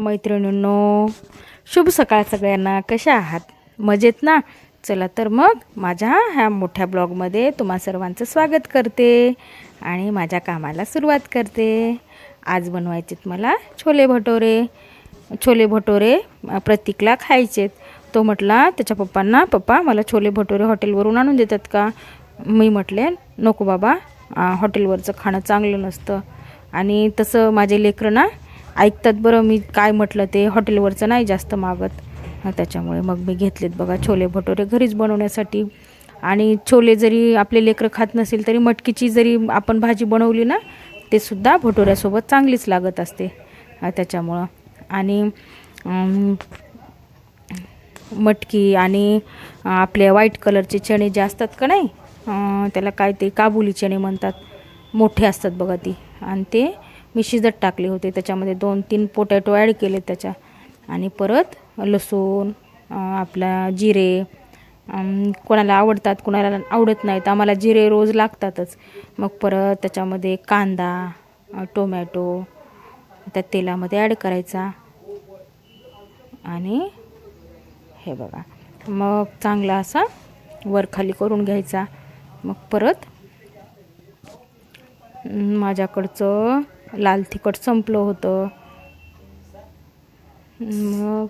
मैत्रिणींनो शुभ सकाळ सगळ्यांना. कशा आहात? मजेत ना? चला तर मग माझ्या ह्या मोठ्या ब्लॉगमध्ये तुम्हा सर्वांचं स्वागत करते आणि माझ्या कामाला सुरुवात करते. आज बनवायचेत मला छोले भटोरे. छोले भटोरे प्रतीकला खायचेत. तो म्हटला त्याच्या पप्पांना पप्पा मला छोले भटोरे हॉटेलवरून आणून देतात का? मी म्हटले नको बाबा हॉटेलवरचं खाणं चांगलं नसतं. आणि तसं माझे लेकरं ना ऐकतात बरं मी काय म्हटलं ते हॉटेलवरचं नाही जास्त मागत. त्याच्यामुळे मग मी घेतलेत बघा छोले भटोरे घरीच बनवण्यासाठी. आणि छोले जरी आपले लेकरं खात नसेल तरी मटकीची जरी आपण भाजी बनवली ना ते सुद्धा भटोऱ्यासोबत चांगलीच लागत असते. त्याच्यामुळं. आणि मटकी आणि आपल्या आपले व्हाईट कलरचे चणे जे असतात का नाही त्याला काय ते काबुली चणे म्हणतात. मोठे असतात बघा ती. आणि ते मी शिजत टाकले होते. त्याच्यामध्ये दोन तीन पोटॅटो ॲड केले त्याच्या. आणि परत लसूण आपला जिरे कोणाला आवडतात कोणाला आवडत नाहीत आम्हाला जिरे रोज लागतातच. मग परत त्याच्यामध्ये कांदा टोमॅटो त्या तेलामध्ये ॲड करायचा. आणि हे बघा. मग चांगला असा वरखाली करून घ्यायचा. मग परत माझ्याकडचं लाल तिखट संपलं होतं. मग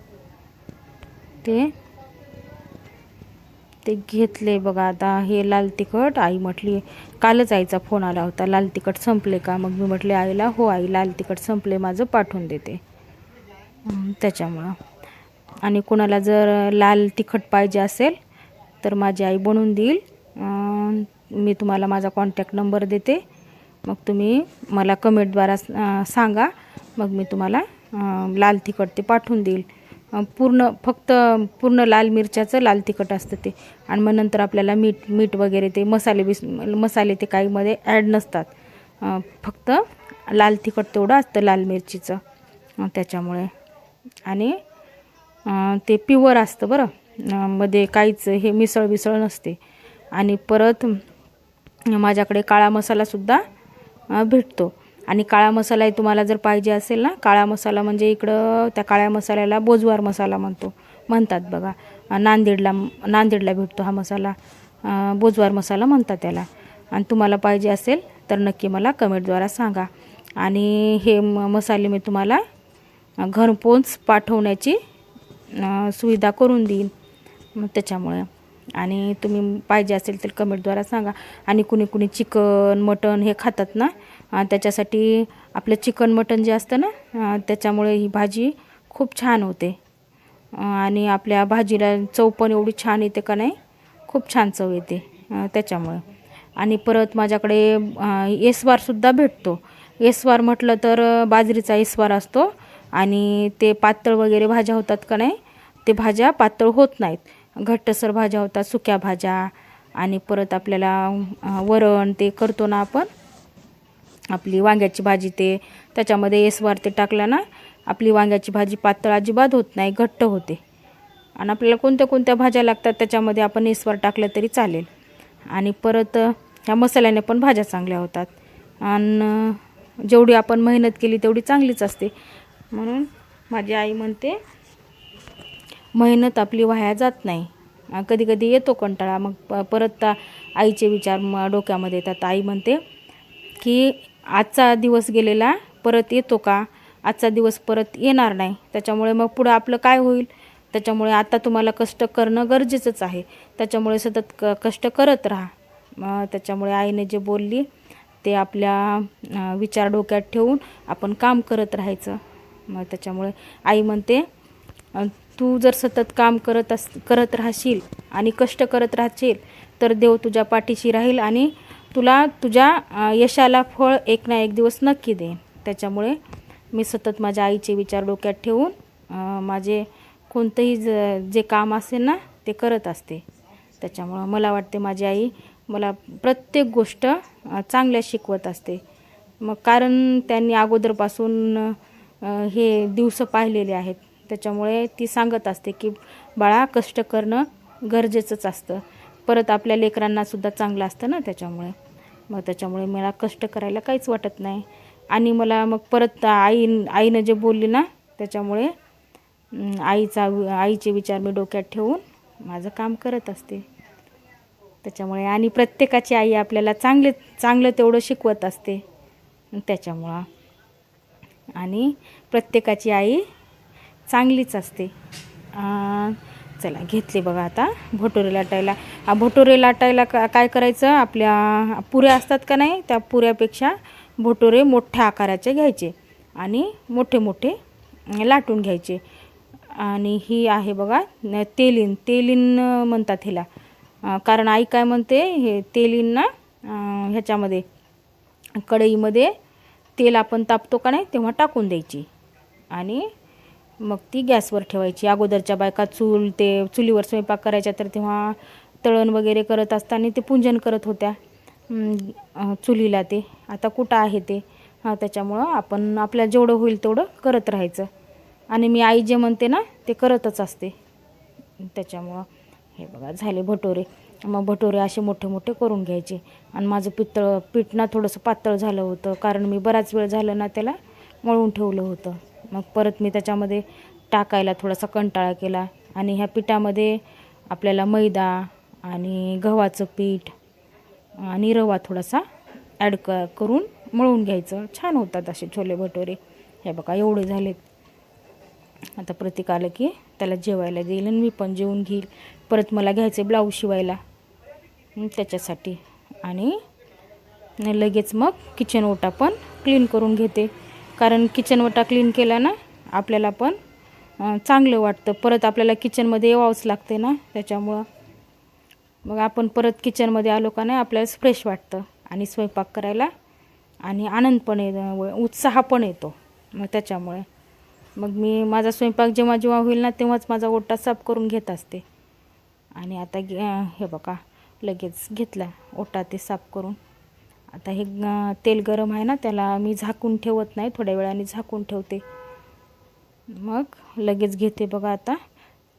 ते ते घेतले बघा आता. हे लाल तिखट आई म्हटली कालच आईचा फोन आला होता. लाल तिखट संपले का? मग मी म्हटले आईला हो आई लाल तिखट संपले माझं पाठवून देते. त्याच्यामुळं. आणि कोणाला जर लाल तिखट पाहिजे असेल तर माझी आई बनवून देईल. मी तुम्हाला माझा कॉन्टॅक्ट नंबर देते. मग तुम्ही मला कमेंटद्वारा सांगा. मग मी तुम्हाला लाल तिखट ते पाठवून देईल. पूर्ण फक्त पूर्ण लाल मिरच्याचं लाल तिखट असतं ते. आणि मग नंतर आपल्याला मीठ मीठ वगैरे ते मसाले बिस मसाले ते काहीमध्ये ॲड नसतात. फक्त लाल तिखट तेवढं असतं लाल मिरचीचं त्याच्यामुळे. आणि ते प्युअर असतं बरं. मध्ये काहीच हे मिसळ बिसळ नसते. आणि परत माझ्याकडे काळा मसालासुद्धा भेटतो. आणि काळा मसालाही तुम्हाला जर पाहिजे असेल ना काळा मसाला म्हणजे इकडं त्या काळ्या मसाल्याला बोजवार मसाला म्हणतो म्हणतात बघा. नांदेडला नांदेडला भेटतो हा मसाला. बोजवार मसाला म्हणतात त्याला. आणि तुम्हाला पाहिजे असेल तर नक्की मला कमेंटद्वारा सांगा. आणि हे म मसाले मी तुम्हाला घरपोच पाठवण्याची सुविधा करून देईन. त्याच्यामुळे. आणि तुम्ही पाहिजे असेल तर कमेंटद्वारा सांगा. आणि कुणी कुणी चिकन मटन हे खातात ना त्याच्यासाठी आपलं चिकन मटन जे असतं ना त्याच्यामुळे ही भाजी खूप छान होते. आणि आपल्या भाजीला चव पण एवढी छान येते का नाही खूप छान चव येते त्याच्यामुळे. आणि परत माझ्याकडे एसवारसुद्धा एस्वारसुद्धा भेटतो. एस्वार म्हटलं तर बाजरीचा एस्वार असतो. आणि ते पातळ वगैरे भाज्या होतात का नाही ते भाज्या पातळ होत नाहीत. घट्टसर भाज्या होतात सुक्या भाज्या आणि परत आपल्याला वरण ते करतो ना आपण. आपली वांग्याची भाजी ते त्याच्यामध्ये एसवार ते टाकलं ना आपली वांग्याची भाजी पातळ अजिबात होत नाही घट्ट होते. आणि आपल्याला कोणत्या कोणत्या भाज्या लागतात त्याच्यामध्ये आपण एसवार टाकलं तरी चालेल. आणि परत ह्या मसाल्याने पण भाज्या चांगल्या होतात. आणि जेवढी आपण मेहनत केली तेवढी चांगलीच असते. म्हणून माझी आई म्हणते मेहनत आपली वाया जात नाही. कधी कधी येतो कंटाळा. मग प परत त्या आईचे विचार डोक्यामध्ये येतात. आई म्हणते की आजचा दिवस गेलेला परत येतो का? आजचा दिवस परत येणार नाही. त्याच्यामुळे मग पुढं आपलं काय होईल? त्याच्यामुळे आता तुम्हाला कष्ट करणं गरजेचंच आहे. त्याच्यामुळे सतत क कष्ट करत राहा. मग त्याच्यामुळे आईने जे बोलली ते आपल्या विचार डोक्यात ठेवून आपण काम करत राहायचं. मग त्याच्यामुळे आई म्हणते तू जर सतत काम करत अस करत राहशील आणि कष्ट करत राहशील तर देव तुझ्या पाठीशी राहील आणि तुला तुझ्या यशाला फळ एक ना एक दिवस नक्की देईन. त्याच्यामुळे मी सतत माझ्या आईचे विचार डोक्यात ठेवून माझे कोणतंही ज जे काम असेल ना ते करत असते. त्याच्यामुळं मला वाटते माझी आई मला प्रत्येक गोष्ट चांगल्या शिकवत असते. मग कारण त्यांनी अगोदरपासून हे दिवस पाहिलेले आहेत. त्याच्यामुळे ती सांगत असते की बाळा कष्ट करणं गरजेचंच असतं. परत आपल्या लेकरांनासुद्धा चांगलं असतं ना त्याच्यामुळे. मग त्याच्यामुळे मला कष्ट करायला काहीच वाटत नाही. आणि मला मग परत आई आईनं जे बोलली ना त्याच्यामुळे आईचा आईचे विचार मी डोक्यात ठेवून माझं काम करत असते. त्याच्यामुळे आणि प्रत्येकाची आई आपल्याला चांगले चांगलं तेवढं शिकवत असते. त्याच्यामुळं. आणि प्रत्येकाची आई चांगलीच असते. चला घेतले बघा आता भटोरे लाटायला. हा भटोरे लाटायला का काय करायचं? आपल्या पुऱ्या असतात का नाही त्या पुऱ्यापेक्षा भटोरे मोठ्या आकाराचे घ्यायचे आणि मोठे मोठे लाटून घ्यायचे. आणि ही आहे बघा तेलीन तेलीन म्हणतात हिला. कारण आई काय म्हणते हे तेलींना ह्याच्यामध्ये कढईमध्ये तेल आपण तापतो का नाही तेव्हा टाकून द्यायची. आणि मग ती गॅसवर ठेवायची. अगोदरच्या बायका चूल ते चुलीवर स्वयंपाक करायच्या तर तेव्हा तळण वगैरे करत असताना ते पूजन करत होत्या. चुलीला ते. आता कुठं आहे ते? त्याच्यामुळं आपण आपल्याला जेवढं होईल तेवढं करत राहायचं. आणि मी आई जे म्हणते ना ते करतच असते. त्याच्यामुळं हे बघा झाले भटोरे. मग भटोरे असे मोठे मोठे करून घ्यायचे. आणि माझं पितळ पीठ ना थोडंसं पातळ झालं होतं. कारण मी बराच वेळ झालं ना त्याला मळून ठेवलं होतं. मग परत मी त्याच्यामध्ये टाकायला थोडासा कंटाळा केला. आणि ह्या पिठामध्ये आपल्याला मैदा आणि गव्हाचं पीठ आणि रवा थोडासा ॲड क करून मळून घ्यायचं. छान होतात असे छोले भटोरे. हे बघा एवढे झालेत. आता प्रतीक आलं की त्याला जेवायला देईल आणि मी पण जेवून घेईल. परत मला घ्यायचे ब्लाऊज शिवायला. त्याच्यासाठी. आणि लगेच मग किचन ओटा पण क्लीन करून घेते. कारण किचन ओटा क्लीन केला ना आपल्याला पण चांगलं वाटतं. परत आपल्याला किचनमध्ये यावंच लागते ना त्याच्यामुळं. मग आपण परत किचनमध्ये आलो का नाही आपल्याला फ्रेश वाटतं. आणि स्वयंपाक करायला आणि आनंद पण येतो उत्साह पण येतो. मग त्याच्यामुळे. मग मी माझा स्वयंपाक जेव्हा जेव्हा होईल ना तेव्हाच माझा ओटा साफ करून घेत असते. आणि आता हे बघा लगेच घेतला ओटा ते साफ करून. आता हे तेल गरम आहे ना त्याला मी झाकून ठेवत नाही थोड्या वेळाने झाकून ठेवते. मग लगेच घेते बघा आता.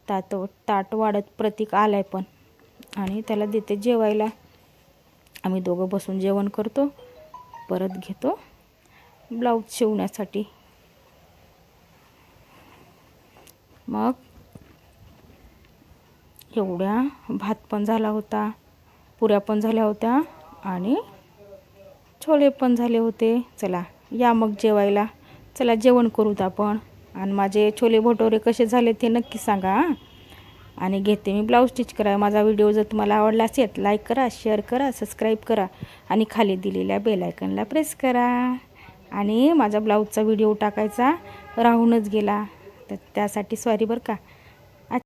ताट ताट वाढत प्रतीक आलाय पण. आणि त्याला देते जेवायला. आम्ही दोघं बसून जेवण करतो. परत घेतो. ब्लाऊज शिवण्यासाठी. मग एवढ्या भात पण झाला होता पुऱ्या पण झाल्या होत्या आणि छोले पण झाले होते. चला या मग जेवायला. चला जेवण करूत आपण. आणि माझे छोले भटोरे कसे झाले ते नक्की सांगा हां. आणि घेते मी ब्लाऊज स्टिच करा. माझा व्हिडिओ जर तुम्हाला आवडला असेल लाईक करा शेअर करा सबस्क्राईब करा. आणि खाली दिलेल्या बेल आयकनला प्रेस करा. आणि माझा ब्लाऊजचा व्हिडिओ टाकायचा. राहूनच गेला. तर त्यासाठी सॉरी बरं का.